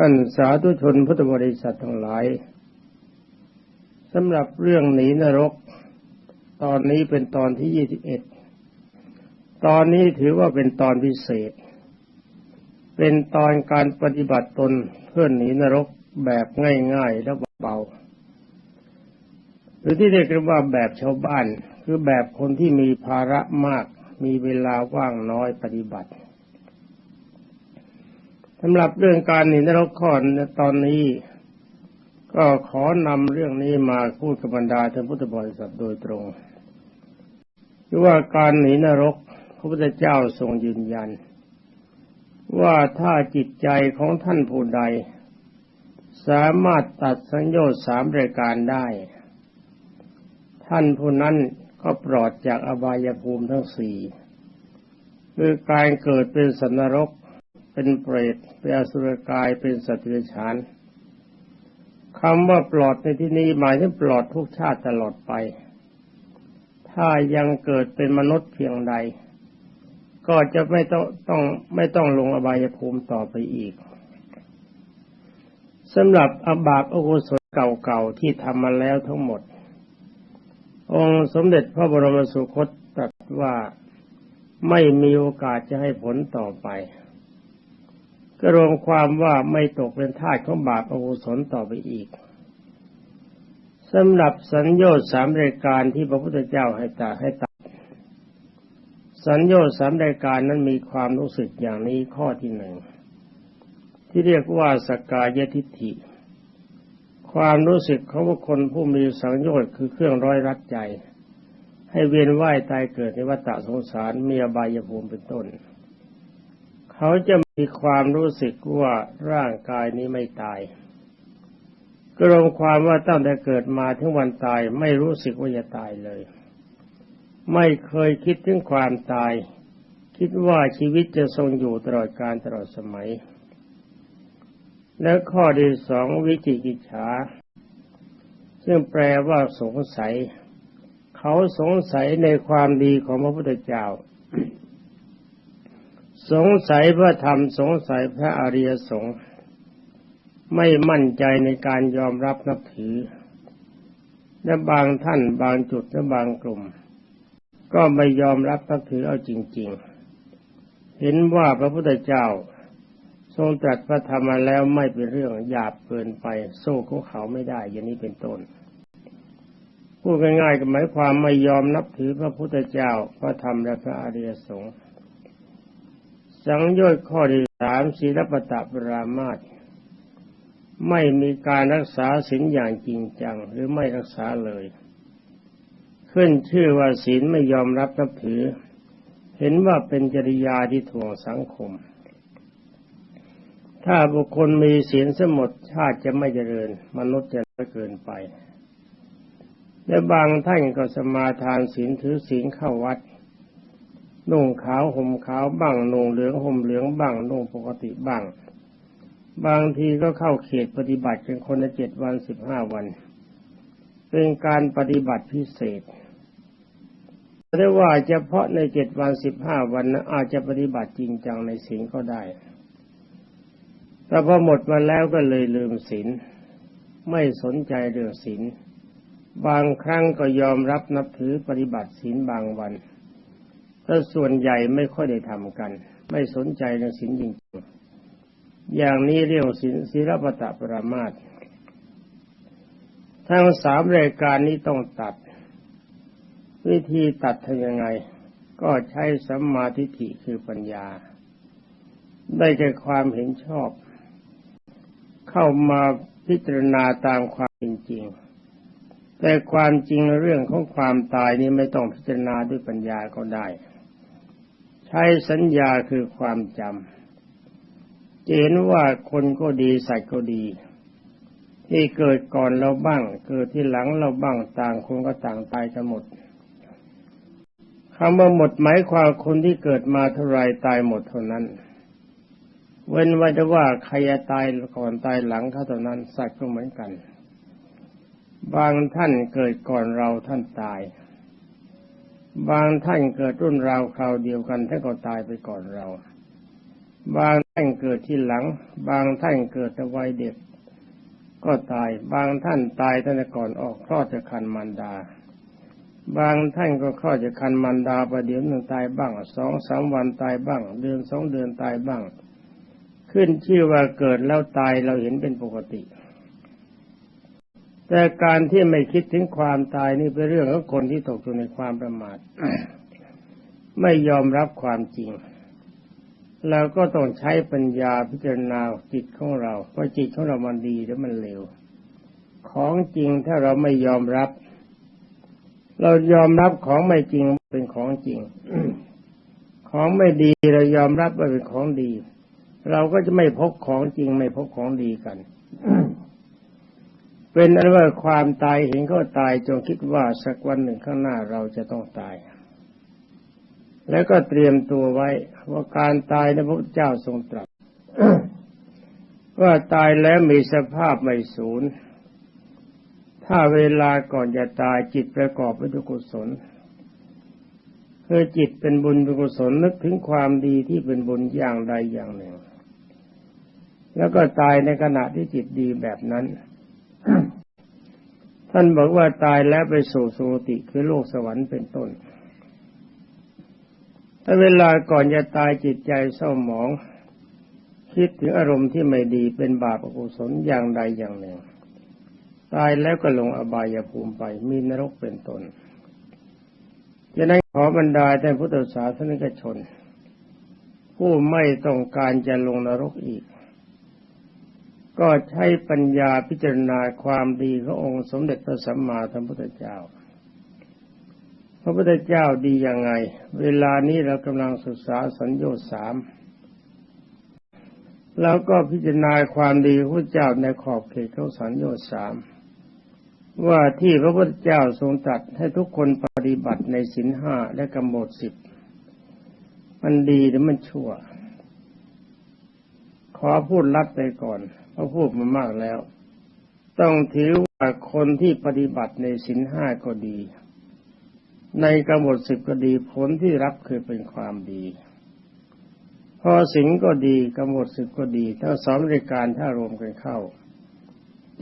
ท่านสาธุชนพุทธบริษัททั้งหลายสำหรับเรื่องหนีนรก ตอนนี้เป็นตอนที่ยี่สิบเอ็ดตอนนี้ถือว่าเป็นตอนพิเศษ เป็นตอนการปฏิบัติตนเพื่อหนีนรกแบบง่ายๆและเบาหรือที่เรียกว่าแบบชาวบ้าน คือแบบคนที่มีภาระมาก มีเวลาว่างน้อยปฏิบัติ สำหรับเรื่องการหนีนรกข้อตอนนี้ ก็ขอนำเรื่องนี้มาพูดกับบรรดาท่านพุทธบริษัทโดยตรงคือว่าการหนีนรก พระพุทธเจ้าทรงยืนยัน ว่าถ้าจิตใจของท่านผู้ใด สามารถตัดสัญญาสามรายการได้ ท่านผู้นั้นก็ปลอดจากอบายภูมิทั้งสี่คือการเกิดเป็นสันนรก เป็นเปรตเป็นอสุรกายเป็นสัตว์เดรัจฉานคำว่าปลอดในที่นี้หมายถึงปลอดทุกชาติตลอดไป ถ้ายังเกิดเป็นมนุษย์เพียงใด ก็จะไม่ต้องต้องไม่ต้องลงอบายภูมิต่อไปอีกสำหรับอบาปอกุศลเก่าๆที่ทำมาแล้วทั้งหมด องค์สมเด็จพระบรมสุคตตรัสว่าไม่มีโอกาสจะให้ผลต่อไป ก็รวมความว่าไม่ตกเป็นทาสของบาปอกุศลต่อไปอีกสำหรับสัญญาสามรายการที่พระพุทธเจ้าให้ตัดให้ตัดสัญญาสามรายการนั้นมีความรู้สึกอย่างนี้ข้อที่หนึ่งที่เรียกว่าสกายทิฏฐิ ความรู้สึกของบุคคลผู้มีสังโยชน์คือเครื่องร้อยรัดใจ ให้เวียนว่ายตายเกิดในวัฏสงสารมีอบายภูมิเป็นต้น เขาจะมีความรู้สึกว่าร่างกายนี้ไม่ตายก็รวมความว่าตั้งแต่เกิดมาถึงวันตายไม่รู้สึกว่าจะตายเลย ไม่เคยคิดถึงความตาย คิดว่าชีวิตจะทรงอยู่ตลอดการตลอดสมัย และข้อที่สองวิจิกิจฉาซึ่งแปลว่าสงสัย เขาสงสัยในความดีของพระพุทธเจ้า สงสัยพระธรรมสงสัยพระอริยสงฆ์ไม่มั่นใจในการยอมรับนับถือ และบางท่านบางจุดและบางกลุ่ม ก็ไม่ยอมรับนับถือเอาจริง ๆ เห็นว่าพระพุทธเจ้า ทรงตรัสพระธรรมมาแล้วไม่เป็นเรื่องหยาบเกินไปโซ่ของเขาไม่ได้อย่างนี้เป็นต้นพูดง่ายๆก็หมายความไม่ยอมนับถือพระพุทธเจ้าพระธรรมและพระอริยสงฆ์ สังโยชน์ข้อที่สามศีลปตะปรามาตไม่มีการรักษาศีลอย่างจริงจัง หรือไม่รักษาเลย ขึ้นชื่อว่าศีลไม่ยอมรับนับถือ เห็นว่าเป็นจริยาที่ถ่วงสังคม ถ้าบุคคลมีศีลสมดชาติจะไม่เจริญ มนุษย์จะน้อยเกินไปและบางท่านก็สมาทานศีลถือศีลเข้าวัด นุ่งขาวห่มขาวบ้างนุ่งเหลืองห่มเหลืองบ้างนุ่งปกติบ้าง บางทีก็เข้าเขตปฏิบัติเป็นคนละเจ็ดวันสิบห้าวัน เป็นการปฏิบัติพิเศษได้ว่าเฉพาะในเจ็ดวันสิบห้าวันนะอาจจะปฏิบัติจริงจังในศีลก็ได้ แต่พอหมดมาแล้วก็เลยลืมศีลไม่สนใจเรื่องศีลบางครั้งก็ยอมรับนับถือปฏิบัติศีลบางวัน ถ้าส่วนใหญ่ไม่ค่อยได้ทำกัน ไม่สนใจในศีลจริงๆอย่างนี้เรียกศีลศีลปตะปรามาตทั้งสามรายการนี้ต้องตัด วิธีตัดทำยังไง ก็ใช้สัมมาทิฏฐิคือปัญญา ได้แก่ความเห็นชอบ เข้ามาพิจารณาตามความจริงแต่ความจริงเรื่องของความตายนี้ไม่ต้องพิจารณาด้วยปัญญาก็ได้ ใช้สัญญาคือความจำจะเห็นว่าคนก็ดีสัตว์ก็ดีที่เกิดก่อนเราบ้าง เกิดที่หลังเราบ้างต่างคนก็ต่างตายกันหมดคำว่าหมดหมายความคนที่เกิดมาเท่าไรตายหมดเท่านั้น เว้นไว้แต่ว่าใครจะตายก่อนตายหลังเขาเท่านั้นสัตว์ก็เหมือนกัน บางท่านเกิดก่อนเราท่านตาย บางท่านเกิดรุ่นราวคราวเดียวกันท่านก็ตายไปก่อนเรา บางท่านเกิดที่หลัง บางท่านเกิดแต่วัยเด็ก ก็ตาย บางท่านตายตั้งแต่ก่อนออกคลอดจากคันมารดา บางท่านก็คลอดจากคันมารดาประเดี๋ยวหนึ่งตายบ้างสองสามวันตายบ้าง เดือนสองเดือนตายบ้าง ขึ้นชื่อว่าเกิดแล้วตายเราเห็นเป็นปกติ แต่การที่ไม่คิดถึงความตายนี่เป็นเรื่องของคนที่ตกอยู่ในความประมาทไม่ยอมรับความจริงเราก็ต้องใช้ปัญญาพิจารณาจิตของเราว่าจิตของเรามันดีหรือมันเลวของจริงถ้าเราไม่ยอมรับ เรายอมรับของไม่จริงเป็นของจริง ของไม่ดีเรายอมรับว่าเป็นของดี เราก็จะไม่พบของจริงไม่พบของดีกัน เป็นอันว่าความตายเห็นเขาตายจงคิดว่าสักวันหนึ่งข้างหน้าเราจะต้องตาย แล้วก็เตรียมตัวไว้ว่าการตายในพระเจ้าทรงตรัสว่าตายแล้วมีสภาพไม่สูญถ้าเวลาก่อนจะตายจิตประกอบไปด้วยกุศลคือจิตเป็นบุญเป็นกุศลนึกถึงความดีที่เป็นบุญอย่างใดอย่างหนึ่ง แล้วก็ตายในขณะที่จิตดีแบบนั้น ท่านบอกว่าตายแล้วไปสู่สุติคือโลกสวรรค์เป็นต้นถ้าเวลาก่อนจะตายจิตใจเศร้าหมอง คิดถึงอารมณ์ที่ไม่ดีเป็นบาปอกุศลอย่างใดอย่างหนึ่ง ตายแล้วก็ลงอบายภูมิไปมีนรกเป็นต้นจะนั้นขอบรรดาท่านพุทธศาสนิกชน ผู้ไม่ต้องการจะลงนรกอีก ก็ใช้ปัญญาพิจารณาความดีขององค์สมเด็จพระสัมมาสัมพุทธเจ้า พระพุทธเจ้าดียังไง เวลานี้เรากำลังศึกษาสัญญาสามแล้วก็พิจารณาความดีพระเจ้าในขอบเขตของสัญญาสามว่าที่พระพุทธเจ้าทรงตรัสให้ทุกคนปฏิบัติในศีลห้าและกำหนดสิบมันดีหรือมันชั่ว ขอพูดลัดไปก่อน เพราะพูดมามากแล้ว ต้องถือว่าคนที่ปฏิบัติในศีลห้าก็ดี ในกำหนดสิบก็ดีผลที่รับคือเป็นความดี พอสิงก็ดีกำหนดสิบก็ดีทั้งสองรายการถ้ารวมกันเข้า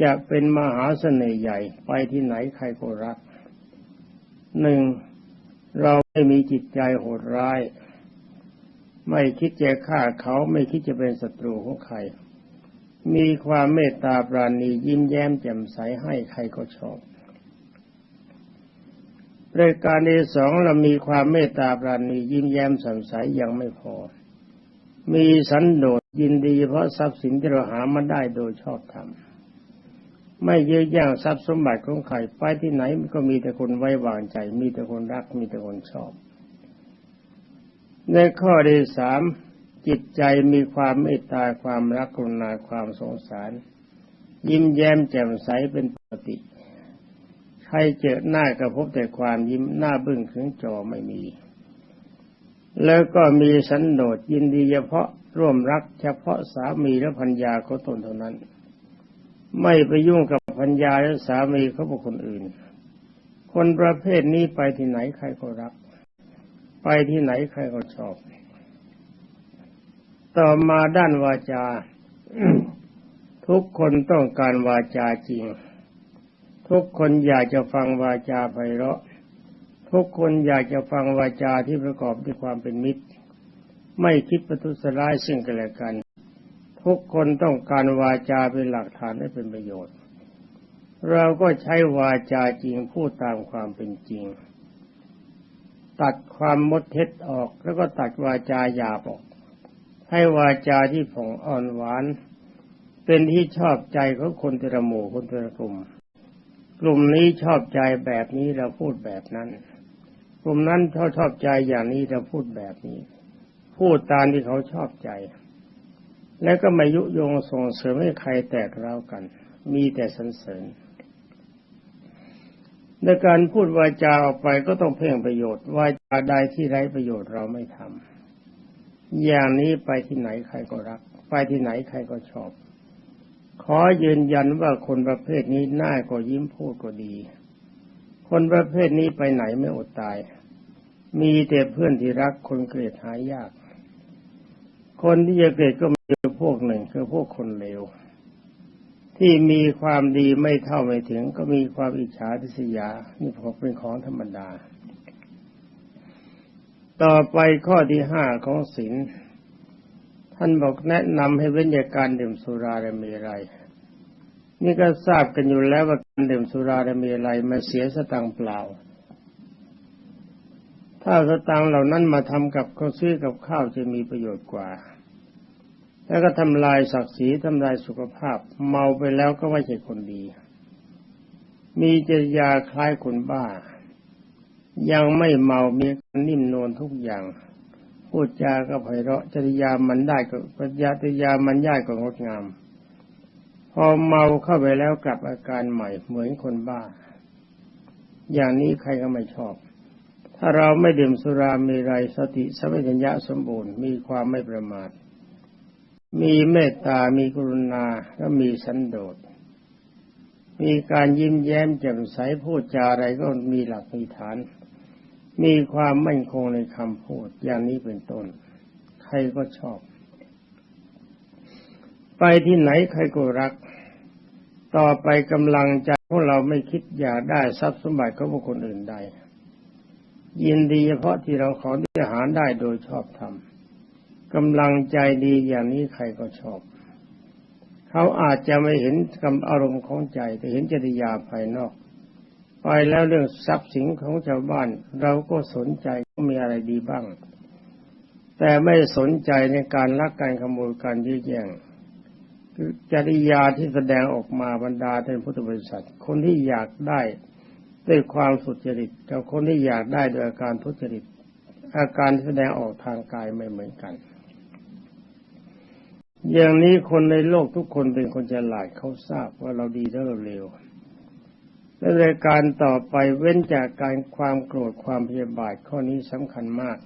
จะเป็นมหาเสน่ห์ใหญ่ไปที่ไหนใครก็รักหนึ่งเราไม่มีจิตใจโหดร้าย ไม่คิดจะฆ่าเขาไม่คิดจะเป็นศัตรูของใคร มีความเมตตาปราณียิ้มแย้มแจ่มใสให้ใครก็ชอบรายการที่สองเรามีความเมตตาปราณียิ้มแย้มสดใสยังไม่พอ มีสันโดษยินดีเพราะทรัพย์สินที่เราหามาได้โดยชอบธรรมไม่เยอะแย่งทรัพย์สมบัติของใครไปที่ไหนมันก็มีแต่คนไว้วางใจ มีแต่คนรักมีแต่คนชอบ ในข้อที่สาม จิตใจมีความเมตตาความรักกรุณาความสงสาร ยิ้มแย้มแจ่มใสเป็นปกติ ใครเจอหน้าก็พบแต่ความยิ้มหน้าบึ้งถึงจอไม่มี แล้วก็มีสันโดษยินดีเฉพาะร่วมรักเฉพาะสามีและพัญญาเขาตนเท่านั้น ไม่ไปยุ่งกับพัญญาและสามีเขาบุคคลอื่น คนประเภทนี้ไปที่ไหนใครก็รัก ไปที่ไหนใครก็ชอบ ต่อมาด้านวาจา ทุกคนต้องการวาจาจริง ทุกคนอยากจะฟังวาจาไพเราะ ทุกคนอยากจะฟังวาจาที่ประกอบด้วยความเป็นมิตร ไม่คิดประทุษร้ายซึ่งกันและกัน ทุกคนต้องการวาจาเป็นหลักฐานให้เป็นประโยชน์ เราก็ใช้วาจาจริงพูดตามความเป็นจริง ตัดความมดเท็จออกแล้วก็ตัดวาจาหยาบออก ให้วาจาที่ผ่องอ่อนหวาน เป็นที่ชอบใจของคนแต่ละหมู่คนแต่ละกลุ่ม กลุ่มนี้ชอบใจแบบนี้เราพูดแบบนั้น กลุ่มนั้นเขาชอบใจอย่างนี้เราพูดแบบนี้ พูดตามที่เขาชอบใจ แล้วก็ม่ยุยงส่งเสริมให้ใครแตกร้าวกัน มีแต่สรรเสริญในการพูดวาจาออกไปก็ต้องเพ่งประโยชน์วาจาใดที่ไร้ประโยชน์เราไม่ทำ อย่างนี้ไปที่ไหนใครก็รัก ไปที่ไหนใครก็ชอบ ขอยืนยันว่าคนประเภทนี้หน้าก็ยิ้มพูดก็ดี คนประเภทนี้ไปไหนไม่อดตาย มีแต่เพื่อนที่รักคนเกลียดหายยาก คนที่จะเกลียดก็มีพวกหนึ่งคือพวกคนเลวที่มีความดีไม่เท่าไม่ถึงก็มีความอิจฉาทิษยา นี่พอเป็นของธรรมดา ต่อไปข้อที่ห้าของศีลท่านบอกแนะนำให้เว้นจากการดื่มสุราและเมรัยนี่ก็ทราบกันอยู่แล้วว่าการดื่มสุราและเมรัยมาเสียสตังเปล่า ถ้าสตังเหล่านั้นมาทำกับข้าวซื้อกับข้าวจะมีประโยชน์กว่า แล้วก็ทำลายศักดิ์ศรีทำลายสุขภาพ เมาไปแล้วก็ไม่ใช่คนดี มีจริยาคล้ายคนบ้า ยังไม่เมามีนิ่มนวลทุกอย่างพูดจาก็ไพเราะจริยามันได้ก็ปัญญาจริยามันย่ายก็งดงาม พอเมาเข้าไปแล้วกลับอาการใหม่เหมือนคนบ้า อย่างนี้ใครก็ไม่ชอบ ถ้าเราไม่ดื่มสุรามีไรสติสัมปชัญญะสมบูรณ์มีความไม่ประมาท มีเมตตา มีกรุณาและมีสันโดษมีการยิ้มแย้มแจ่มใสพูดจาอะไรก็มีหลักมีฐาน มีความมั่นคงในคำพูด อย่างนี้เป็นต้น ใครก็ชอบ ไปที่ไหนใครก็รัก ต่อไปกำลังใจของเราไม่คิดอยากได้ทรัพย์สมบัติของบุคคลอื่นใด ยินดีเฉพาะที่เราขอที่จะหาได้โดยชอบธรรมกำลังใจดีอย่างนี้ใครก็ชอบ เขาอาจจะไม่เห็นกำอารมณ์ของใจแต่เห็นจริยาภายนอก ไปแล้วเรื่องทรัพย์สินของชาวบ้าน เราก็สนใจมีอะไรดีบ้าง แต่ไม่สนใจในการลักการขโมยการยื้อแย่งคือจริยาที่แสดงออกมาบรรดาท่านพุทธบริษัท คนที่อยากได้ด้วยความสุจริตกับคนที่อยากได้โดยอาการทุจริต อาการแสดงออกทางกายไม่เหมือนกัน อย่างนี้คนในโลกทุกคนเป็นคนฉลาดเขาทราบว่าเราดีและเราเลว และในการต่อไปเว้นจากการความโกรธความพยาบาทข้อนี้สำคัญมาก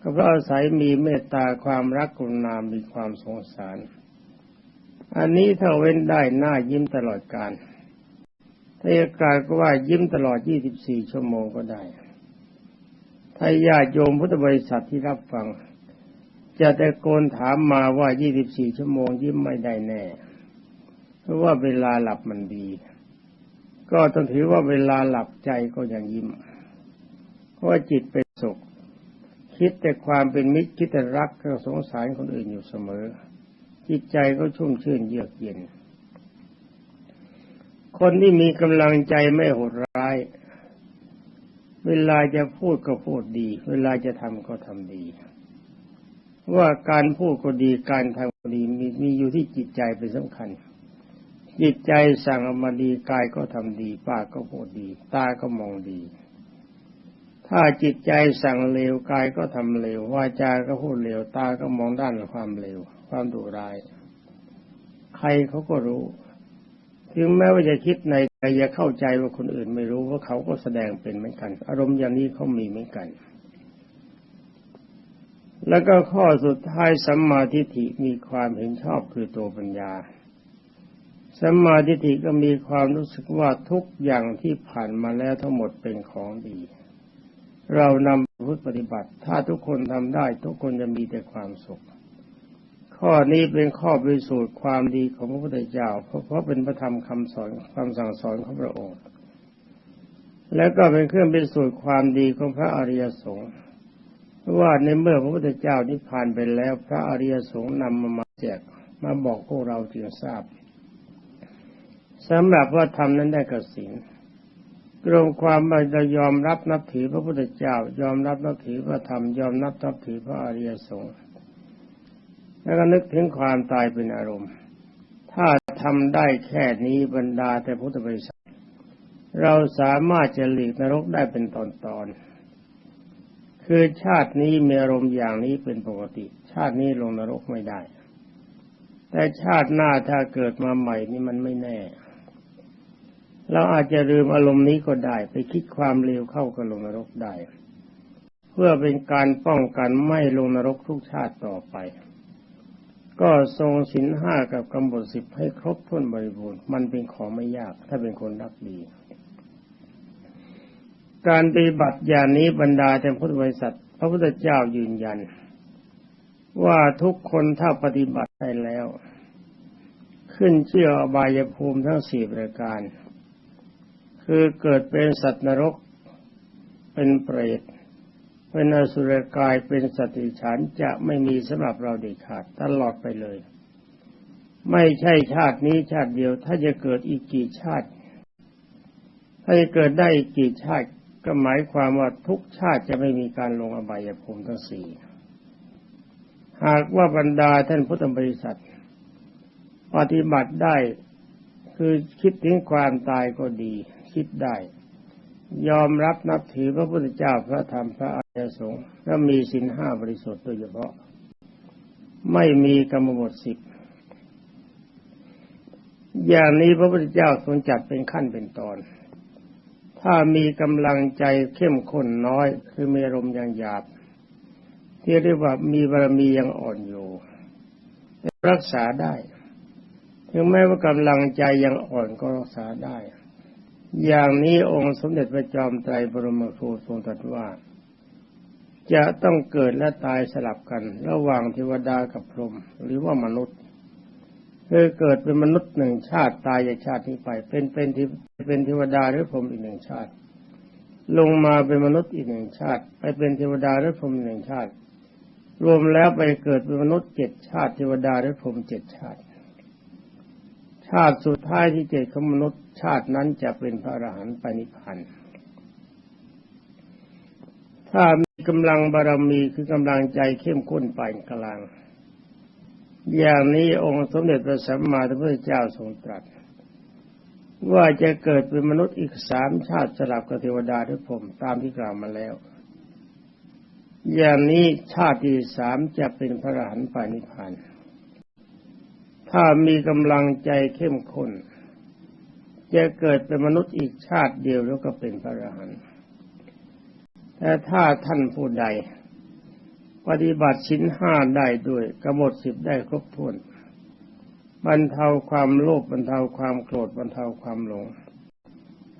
ก็เพราะอาศัยมีเมตตาความรักกรุณามีความสงสาร อันนี้ถ้าเว้นได้หน้ายิ้มตลอดการถ้าอากาศก็ว่ายิ้มตลอด 24 ชั่วโมงก็ได้ ถ้าญาติโยมพุทธบริษัทที่รับฟัง จะตะโกนถามมาว่า 24 ชั่วโมงยิ้มไม่ได้แน่ เพราะว่าเวลาหลับมันดี ก็ต้องถือว่าเวลาหลับใจก็ยังยิ้มเพราะจิตเป็นสุข คิดแต่ความเป็นมิตรคิดแต่รักก็สงสารคนอื่นอยู่เสมอ จิตใจก็ชุ่มชื่นเยือกเย็น คนที่มีกำลังใจไม่โหดร้าย เวลาจะพูดก็พูดดี เวลาจะทำก็ทำดีว่าการพูดก็ดีการทำก็ดีมีมีอยู่ที่จิตใจเป็นสำคัญ จิตใจสั่งออกมาดีกายก็ทำดีปากก็พูดดี ตาก็มองดี ถ้าจิตใจสั่งเลวกายก็ทำเลววาจาก็พูดเลวตาก็มองด้านความเลวความดุร้าย ใครเขาก็รู้ถึงแม้ว่าจะคิดในใจจะเข้าใจว่าคนอื่นไม่รู้ว่าเขาก็แสดงเป็นเหมือนกัน อารมณ์อย่างนี้เขามีเหมือนกัน แล้วก็ข้อสุดท้ายสัมมาทิฏฐิมีความเห็นชอบคือตัวปัญญา สัมมาทิฏฐิก็มีความรู้สึกว่าทุกอย่างที่ผ่านมาแล้วทั้งหมดเป็นของดี เรานำพุทธปฏิบัติ ถ้าทุกคนทำได้ ทุกคนจะมีแต่ความสุข ข้อนี้เป็นข้อพิสูจน์ความดีของพระพุทธเจ้า เพราะเพราะเป็นพระธรรมคำสอนคำสั่งสอนของพระองค์ และก็เป็นเครื่องพิสูจน์ความดีของพระอริยสงฆ์ว่าในเมื่อพระพุทธเจ้านิพพานไปแล้ว พระอริยสงฆ์นำมามาแจกมาบอกพวกเราจึงทราบ สำหรับว่าธรรมนั้นได้กสินกรมความเรายอมรับนับถือพระพุทธเจ้า ยอมรับนับถือพระธรรม ยอมนับนับถือพระอริยสงฆ์แล้วก็นึกถึงความตายเป็นอารมณ์ ถ้าทำได้แค่นี้บรรดาแต่พุทธบริษัทเราสามารถจะหลีกนรกได้เป็นตอนๆคือชาตินี้มีอารมณ์อย่างนี้เป็นปกติ ชาตินี้ลงนรกไม่ได้ แต่ชาติหน้าถ้าเกิดมาใหม่นี่มันไม่แน่ เราอาจจะลืมอารมณ์นี้ก็ได้ ไปคิดความเลวเข้าก็ลงนรกได้ เพื่อเป็นการป้องกันไม่ลงนรกทุกชาติต่อไป ก็ทรงสินห้ากับกำบทสิบให้ครบถ้วนบริบูรณ์มันเป็นของไม่ยาก ถ้าเป็นคนรักดีการปฏิบัติอย่างนี้บรรดาแต่พุทธบริษัท พระพุทธเจ้ายืนยัน ว่าทุกคนถ้าปฏิบัติได้แล้ว ขึ้นเชื่ออบายภูมิทั้งสี่ประการ คือเกิดเป็นสัตว์นรก เป็นเปรต เป็นอสุรกายเป็นสติฉันจะไม่มีสำหรับเราเด็ดขาดตลอดไปเลย ไม่ใช่ชาตินี้ชาติเดียว ถ้าจะเกิดอีกกี่ชาติ ถ้าจะเกิดได้อีกกี่ชาติก็หมายความว่าทุกชาติจะไม่มีการลงอบายภูมิทั้งสี่หากว่าบรรดาท่านพุทธบริษัท ปฏิบัติได้คือคิดถึงความตายก็ดี คิดได้ ยอมรับนับถือพระพุทธเจ้าพระธรรมพระอริยสงฆ์และมีสินห้าบริสุทธิ์โดยเฉพาะ ไม่มีกรรมบทสิบอย่างนี้พระพุทธเจ้าทรงจัดเป็นขั้นเป็นตอน ถ้ามีกำลังใจเข้มข้นน้อย คือมีอารมณ์อย่างหยาบ ที่เรียกว่ามีบารมียังอ่อนอยู่รักษาได้ ถึงแม้ว่ากำลังใจยังอ่อนก็รักษาได้ อย่างนี้องค์สมเด็จพระจอมไตรบรมครูทรงตรัสว่า จะต้องเกิดและตายสลับกันระหว่างเทวดากับพรหมหรือว่ามนุษย์คือเกิดเป็นมนุษย์หนึ่งชาติตายจากชาตินี้ไป เป็นเป็นเป็นเทวดาหรือพรหมอีกหนึ่งชาติ ลงมาเป็นมนุษย์อีกหนึ่งชาติ ไปเป็นเทวดาหรือพรหมหนึ่งชาติ รวมแล้วไปเกิดเป็นมนุษย์เจ็ดชาติเทวดาและพรหมเจ็ดชาติ ชาติสุดท้ายที่เจ็ดของมนุษย์ ชาตินั้นจะเป็นพระอรหันต์ไปนิพพานถ้ามีกำลังบารมีคือกำลังใจเข้มข้นปานกลาง อย่างนี้องค์สมเด็จพระสัมมาสัมพุทธเจ้าทรงตรัส ว่าจะเกิดเป็นมนุษย์อีกสามชาติสลับกับเทวดาและพรหมตามที่กล่าวมาแล้ว อย่างนี้ชาติที่สามจะเป็นพระอรหันต์ปานิพานถ้ามีกำลังใจเข้มข้น จะเกิดเป็นมนุษย์อีกชาติเดียวแล้วก็เป็นพระอรหันต์แต่ถ้าท่านผู้ใด ปฏิบัติชิ้นห้าได้ด้วยกำหนดสิบได้ครบถ้วนบรรเทาความโลภบรรเทาความโกรธบรรเทาความหลง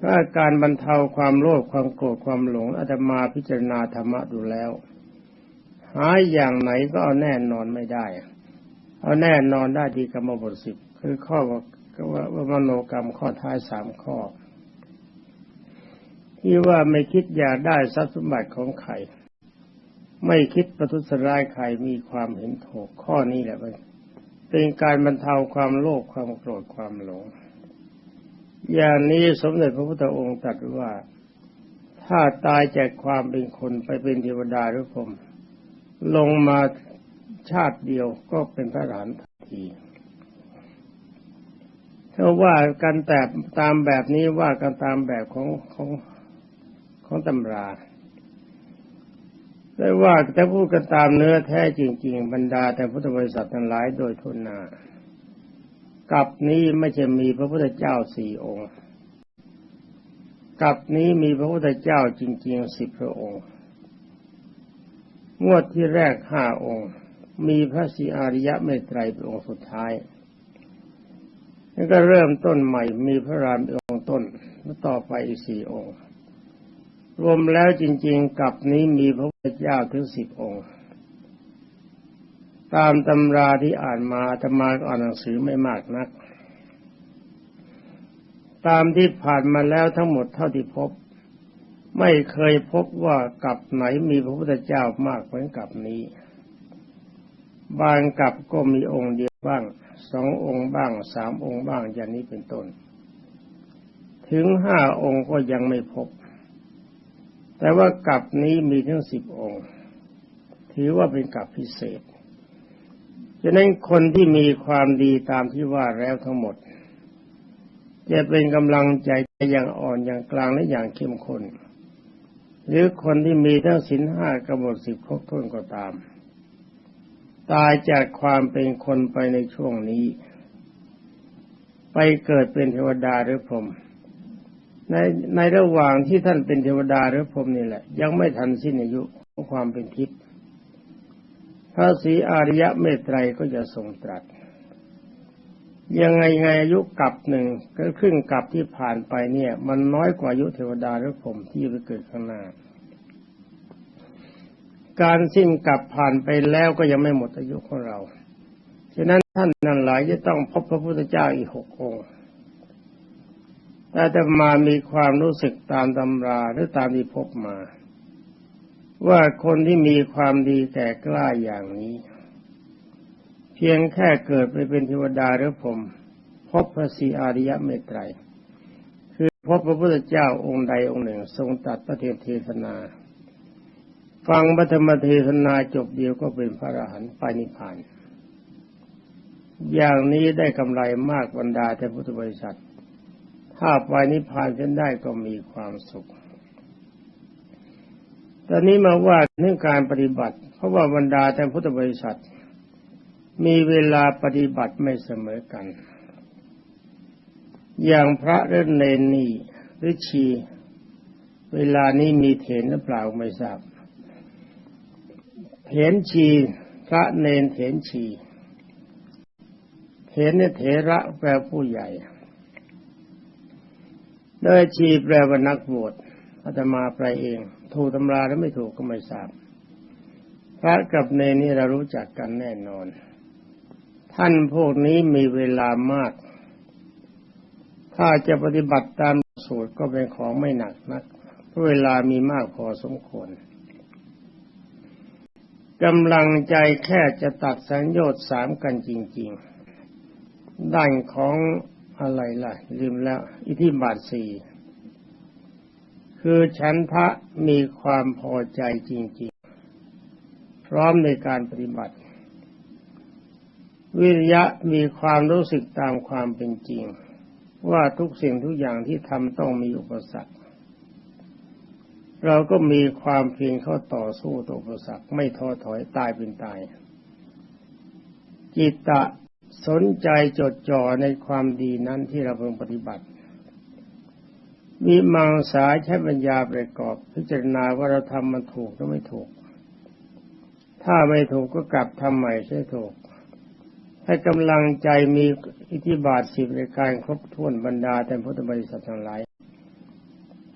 ถ้าการบรรเทาความโลภความโกรธความหลงอาตมาพิจารณาธรรมะดูแล้ว หาอย่างไหนก็เอาแน่นอนไม่ได้ เอาแน่นอนได้ที่กรรมบทสิบคือข้อว่า ก็ว่ามโนกรรมข้อท้ายสามข้อ ที่ว่าไม่คิดอยากได้ทรัพย์สมบัติของใครไม่คิดประทุษร้ายใครมีความเห็นถูกข้อนี้แหละเป็นการบรรเทาความโลภความโกรธความหลง อย่างนี้สมเด็จพระพุทธองค์ตรัสว่า ถ้าตายจากความเป็นคนไปเป็นเทวดาหรือพรหมลงมาชาติเดียวก็เป็นพระหลานทันที ถ้าว่ากันแต่ตามแบบนี้ว่ากันตามแบบของของของตำราได้ว่าแต่พูดกันตามเนื้อแท้จริง ๆ บรรดาแต่พุทธบริษัททั้งหลายโดยทุนนากับนี้ไม่จะมีพระพุทธเจ้าสี่องค์ กับนี้มีพระพุทธเจ้าจริงๆสิบพระองค์ งวดที่แรกห้าองค์ มีพระสีอาริยะเมตไตรเป็นองค์สุดท้าย แล้วก็เริ่มต้นใหม่มีพระรามองค์ต้นแล้วต่อไปอีกสี่องค์ รวมแล้วจริง ๆกับนี้มีพระพุทธเจ้าถึงสิบองค์ ตามตำราที่อ่านมาธรรมาอ่านหนังสือไม่มากนัก ตามที่ผ่านมาแล้วทั้งหมดเท่าที่พบ ไม่เคยพบว่ากับไหนมีพระพุทธเจ้ามากเหมือนกับนี้ บางกับก็มีองค์เดียว บ้างสององค์บ้างสามองค์บ้างอย่างนี้เป็นต้น ถึงห้าองค์ก็ยังไม่พบ แต่ว่ากับนี้มีทั้งสิบองค์ ถือว่าเป็นกับพิเศษฉะนั้นคนที่มีความดีตามที่ว่าแล้วทั้งหมด จะเป็นกำลังใจอย่างอ่อนอย่างกลางและอย่างเข้มข้นหรือคนที่มีทั้งสินห้ากำหนดสิบครบถ้วนก็ตาม ตายจากความเป็นคนไปในช่วงนี้ ไปเกิดเป็นเทวดาหรือพรหมในในระหว่างที่ท่านเป็นเทวดาหรือพรหมนี่แหละ ยังไม่ทันสิ้นอายุของความเป็นทิพย์พระศรีอาริยะเมตไตรก็จะทรงตรัส ยังไงไงอายุกับหนึ่งก็ครึ่งกับที่ผ่านไปเนี่ย มันน้อยกว่าอายุเทวดาหรือผมที่จะไปเกิดข้างหน้า การสิ้นกลับผ่านไปแล้วก็ยังไม่หมดอายุของเรา ฉะนั้นท่านนั้นหลายจะต้องพบพระพุทธเจ้าอีกหกองค์แต่จะมามีความรู้สึกตามตำราหรือตามที่พบมา ว่าคนที่มีความดีแก่กล้าอย่างนี้ เพียงแค่เกิดไปเป็นเทวดาหรือผม พบพระศรีอาริยะเมตไตรคือพบพระพุทธเจ้าองค์ใดองค์หนึ่ง ทรงตัดพระเทเทศนา ฟังพระธรรมเทศนาจบเดียวก็เป็นพระอรหันต์ไปนิพพาน อย่างนี้ได้กำไรมากบรรดาแต่พุทธบริษัท ถ้าไปนิพพานกันได้ก็มีความสุข ตอนนี้มาว่าเรื่องการปฏิบัติ เพราะว่าบรรดาแต่พุทธบริษัท มีเวลาปฏิบัติไม่เสมอกัน อย่างพระเรนเนนนี่หรือชี เวลานี้มีเถนหรือเปล่าไม่ทราบ เถนชีพระเนนเถนชีเถนเนี่ยเถระแปลผู้ใหญ่โดยชีแปลว่านักบวชอาตมาแปลเอง ถูกตำราแล้วไม่ถูกก็ไม่ทราบพระกับเนนนี่เรารู้จักกันแน่นอน ท่านพวกนี้มีเวลามาก ถ้าจะปฏิบัติตามสูตรก็เป็นของไม่หนักนักเพราะเวลามีมากพอสมควร กำลังใจแค่จะตัดสัญญาสามกันจริง ๆ ด้านของอะไรล่ะ ลืมแล้ว อิทธิบาทสี่คือฉันทะมีความพอใจจริง ๆ พร้อมในการปฏิบัติ วิริยะมีความรู้สึกตามความเป็นจริง ว่าทุกสิ่งทุกอย่างที่ทำต้องมีอุปสรรค เราก็มีความเพียรเข้าต่อสู้ต่ออุปสรรคไม่ท้อถอยตายเป็นตาย จิตตะสนใจจดจ่อในความดีนั้นที่เราเพิ่งปฏิบัติ มีมังสาใช้ปัญญาประกอบ พิจารณาว่าเราทำมันถูกหรือไม่ถูก ถ้าไม่ถูกก็กลับทำใหม่ใช่ถูกให้กำลังใจมีอิทธิบาทสิบในการครบถ้วนบรรดาแต่พุทธบริษัททั้งหลาย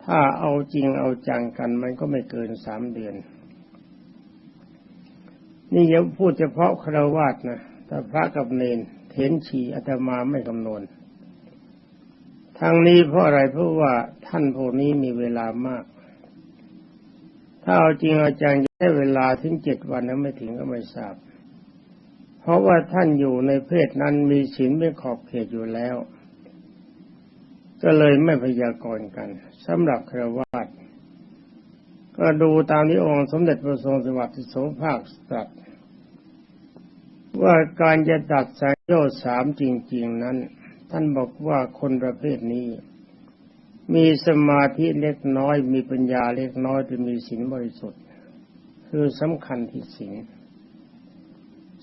ถ้าเอาจริงเอาจังกันมันก็ไม่เกินสามเดือน นี่ยังพูดเฉพาะคราวาสนะแต่พระกับเนนเถนชีอาตมาไม่กำหนดทางนี้เพราะอะไรเพราะว่าท่านพวกนี้มีเวลามาก ถ้าเอาจริงเอาจังจะได้เวลาถึงเจ็ดวันนั้นไม่ถึงก็ไม่ทราบ เพราะว่าท่านอยู่ในเพศนั้นมีศีลไม่ขอบเขตอยู่แล้ว ก็เลยไม่พยากรณ์กันสำหรับครวาสก็ดูตามที่องค์สมเด็จพระทรงสวัสดิ์โสภาคตรัสว่าการจะตัดสังโยชสามจริง ๆ นั้น ท่านบอกว่าคนประเภทนี้ มีสมาธิเล็กน้อย มีปัญญาเล็กน้อยจะมีศีลบริสุทธิ์ คือสำคัญที่ศีล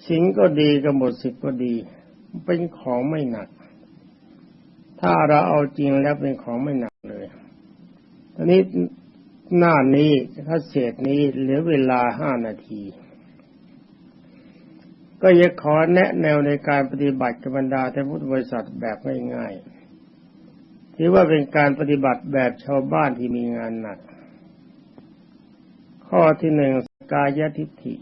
ศีลก็ดีกับหมดสิบก็ดี เป็นของไม่หนัก ถ้าเราเอาจริงแล้วเป็นของไม่หนัก อนนี้หน้านี้ถ้าเศษนี้เหลือเวลาห้านาที ก็อยากขอแนะแนวในการปฏิบัติกับบรรดาแต่พุทธบริษัทแบบง่ายๆที่ว่าเป็นการปฏิบัติแบบชาวบ้านที่มีงานหนัก ข้อที่หนึ่งสกายทิฏฐิ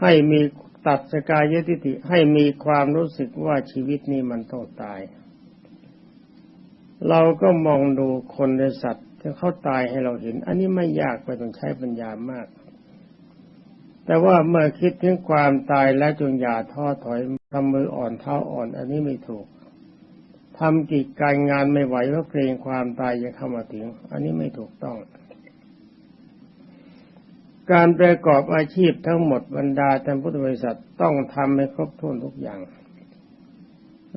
ให้มีตัดสกายทิฏฐิให้มีความรู้สึกว่าชีวิตนี้มันต้องตาย เราก็มองดูคนในสัตว์ที่เขาตายให้เราเห็น อันนี้ไม่ยากไปต้องใช้ปัญญามาก แต่ว่าเมื่อคิดถึงความตายแล้วจงอย่าท้อถอยทำมืออ่อนเท้าอ่อน อันนี้ไม่ถูกทำกิจการงานไม่ไหวเพราะเกรงความตายจะเข้ามาถึง อันนี้ไม่ถูกต้อง การประกอบอาชีพทั้งหมดบรรดาท่านพุทธบริษัทต้องทำให้ครบถ้วนทุกอย่าง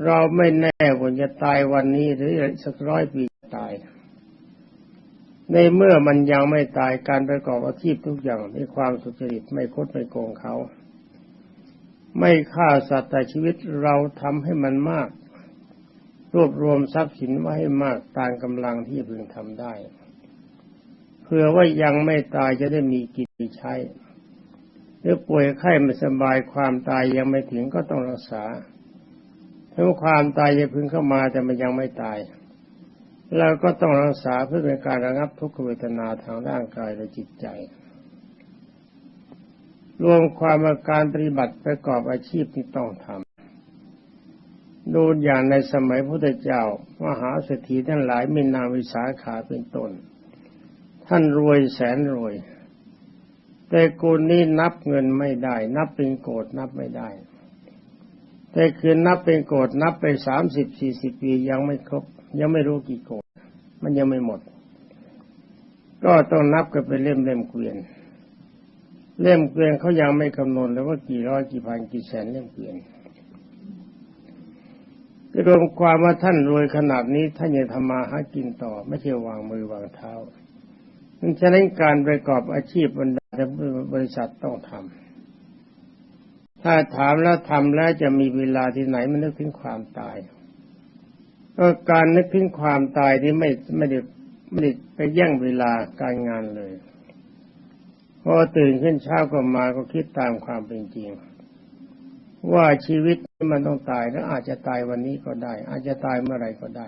เราไม่แน่ว่าจะตายวันนี้หรือสักร้อยปีตาย ในเมื่อมันยังไม่ตายการประกอบอาชีพทุกอย่างมีความสุจริตไม่คดไม่โกงเขา ไม่ฆ่าสัตว์แต่ชีวิตเราทำให้มันมาก รวบรวมทรัพย์สินไว้ให้มากตามกำลังที่พึงทำได้เพื่อว่ายังไม่ตายจะได้มีกิจใช้หรือป่วยไข้ไม่สบายความตายยังไม่ถึงก็ต้องรักษา ถึงความตายจะพึงเข้ามาแต่มันยังไม่ตายเราก็ต้องรักษาเพื่อเป็นการระงับทุกขเวทนาทางร่างกายและจิตใจ รวมความาการปฏิบัติประกอบอาชีพที่ต้องทำดูอย่างในสมัยพุทธเจ้ามหาเศรษฐีทั้งหลายมีนามวิสาขาเป็นต้น ท่านรวยแสนรวย แต่กูนี้นับเงินไม่ได้ นับเป็นโกดนับไม่ได้ แต่คืนนับเป็นโกดนับไปสามสิบสี่สิบปียังไม่ครบ ยังไม่รู้กี่โกดมันยังไม่หมด ก็ต้องนับกันเป็นเล่มเล่มเกวียน เล่มเกวียนเขายังไม่คำนวณเลยว่ากี่ร้อยกี่พันกี่แสนเล่มเกวียนรวมความว่าท่านรวยขนาดนี้ท่านยังทำมาหากินต่อ ไม่ใช่วางมือวางเท้าฉะนั้นการประกอบอาชีพบรรดาบริษัทต้องทำ ถ้าถามแล้วทำแล้วจะมีเวลาที่ไหนมันนึกถึงความตายก็การนึกถึงความตายที่ไม่ไม่ได้ไม่ได้ไปแย่งเวลาการงานเลยพอตื่นขึ้นเช้าก็มาก็คิดตามความเป็นจริง ว่าชีวิตมันต้องตายแล้วอาจจะตายวันนี้ก็ได้ อาจจะตายเมื่อไรก็ได้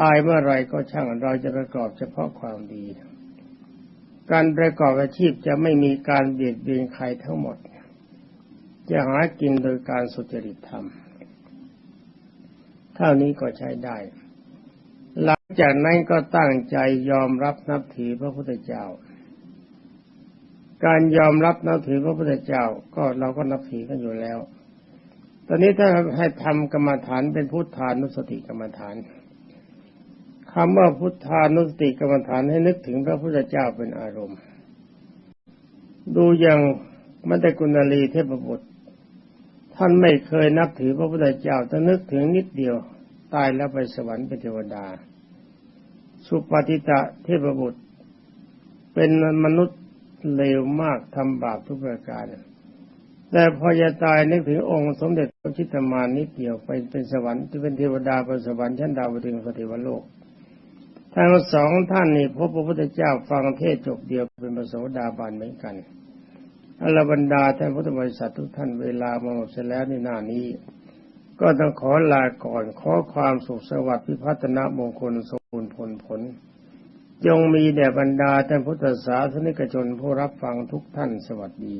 ตายเมื่อไรก็ช่างเราจะประกอบเฉพาะความดี การประกอบอาชีพจะไม่มีการเบียดเบียนใครทั้งหมด จะหากินโดยการสุจริตธรรม เท่านี้ก็ใช้ได้ หลังจากนั้นก็ตั้งใจยอมรับนับถือพระพุทธเจ้า การยอมรับนับถือพระพุทธเจ้าก็เราก็นับถือกันอยู่แล้ว ตอนนี้ถ้าให้ทำกรรมฐานเป็นพุทธานุสติกรรมฐานคำว่าพุทธานุสติกรรมฐานให้นึกถึงพระพุทธเจ้าเป็นอารมณ์ ดูอย่างมัตตกุณลีเทพบุตร ท่านไม่เคยนับถือพระพุทธเจ้าแต่นึกถึงนิดเดียว ตายแล้วไปสวรรค์เป็นเทวดา สุปฏิตะเทพบุตร เป็นมนุษย์เลวมากทำบาปทุกประการแต่พอจะตายนึกถึงองค์สมเด็จพระชิตมานิดเดียวไปเป็นสวรรค์ที่เป็นเทวดาเป็นสวรรค์ชั้นดาวดึงสเทวโลกทั้งสองท่านนี่พบพระพุทธเจ้าฟังเทศจบเดียวเป็นประโสดาบันเหมือนกัน อรบรรดาท่านพุทธบริษัททุกท่านเวลามาหมดเสแล้วในหน้านี้ ก็ต้องขอลาก่อนขอความสุขสวัสดิ์พิพัฒนามงคลสมบูรณ์ผลผลจงมีแด่บรรดาท่านพุทธศาสนิกชนผู้รับฟังทุกท่านสวัสดี